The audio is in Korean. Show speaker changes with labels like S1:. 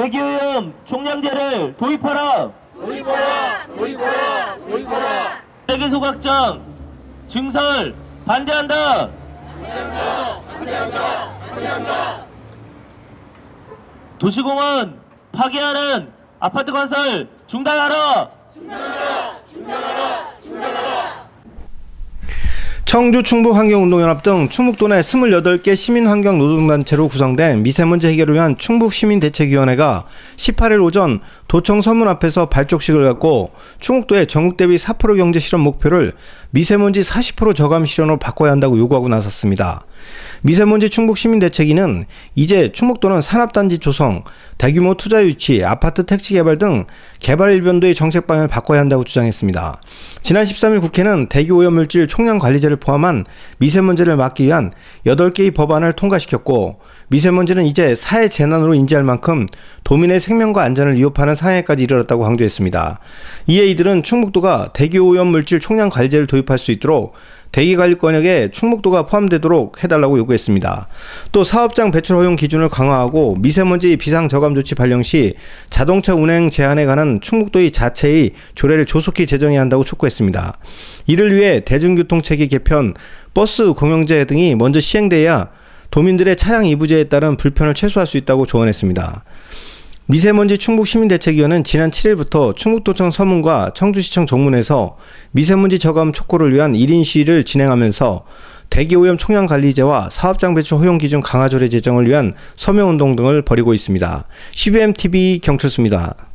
S1: 대기오염 총량제를 도입하라.
S2: 도입하라 도입하라 도입하라
S1: 쓰레기 소각장 증설 반대한다. 도시공원 파괴하는 아파트 건설 중단하라.
S3: 청주 충북 환경운동연합 등 충북도 내 28개 시민환경 노동단체로 구성된 미세먼지 해결을 위한 충북시민대책위원회가 18일 오전 도청 서문 앞에서 발족식을 갖고 충북도의 전국 대비 4% 경제 실현 목표를 미세먼지 40% 저감 실현으로 바꿔야 한다고 요구하고 나섰습니다. 미세먼지 충북시민대책위는 이제 충북도는 산업단지 조성, 대규모 투자 유치, 아파트 택지 개발 등 개발 일변도의 정책 방향을 바꿔야 한다고 주장했습니다. 지난 13일 국회는 대기 오염물질 총량 관리제를 포함한 미세먼지를 막기 위한 8개의 법안을 통과시켰고 미세먼지는 이제 사회 재난으로 인지할 만큼 도민의 생명과 안전을 위협하는 상황에까지 이르렀다고 강조했습니다. 이에 이들은 충북도가 대기오염 물질 총량 관리제를 도입할 수 있도록 대기관리권역에 충북도가 포함되도록 해달라고 요구했습니다. 또 사업장 배출 허용 기준을 강화하고 미세먼지 비상 저감 조치 발령 시 자동차 운행 제한에 관한 충북도의 자체의 조례를 조속히 제정해야 한다고 촉구했습니다. 이를 위해 대중교통 체계 개편, 버스 공영제 등이 먼저 시행돼야 도민들의 차량 이부제에 따른 불편을 최소화할 수 있다고 조언했습니다. 미세먼지 충북 시민대책위원회는 지난 7일부터 충북도청 서문과 청주시청 정문에서 미세먼지 저감 촉구를 위한 1인 시위를 진행하면서 대기오염 총량관리제와 사업장 배출 허용 기준 강화 조례 제정을 위한 서명운동 등을 벌이고 있습니다. CBM TV 경철수입니다.